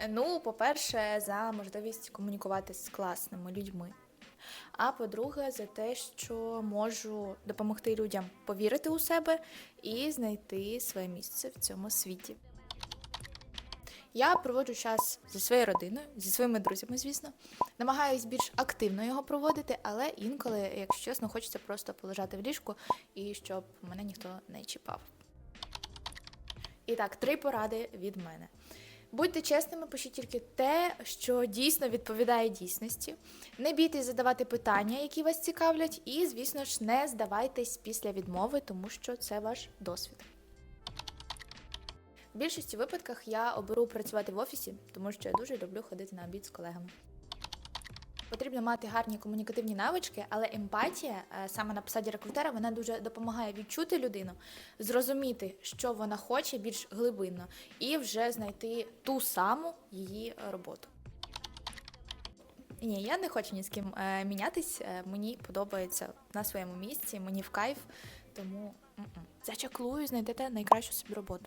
Е, Ну, по-перше, за можливість комунікувати з класними людьми. А по-друге, за те, що можу допомогти людям повірити у себе і знайти своє місце в цьому світі. Я проводжу час зі своєю родиною, зі своїми друзями, звісно. Намагаюсь більш активно його проводити, але інколи, якщо чесно, хочеться просто полежати в ліжку і щоб мене ніхто не чіпав. І так, три поради від мене. Будьте чесними, пишіть тільки те, що дійсно відповідає дійсності. Не бійтесь задавати питання, які вас цікавлять, і, звісно ж, не здавайтесь після відмови, тому що це ваш досвід. В більшості випадках я оберу працювати в офісі, тому що я дуже люблю ходити на обід з колегами. Потрібно мати гарні комунікативні навички, але емпатія е, саме на посаді рекрутера вона дуже допомагає відчути людину, зрозуміти, що вона хоче більш глибинно, і вже знайти ту саму її роботу. Ні, я не хочу ні з ким е, мінятись. е, Мені подобається на своєму місці, мені в кайф, тому зачаклую, знайдете найкращу собі роботу.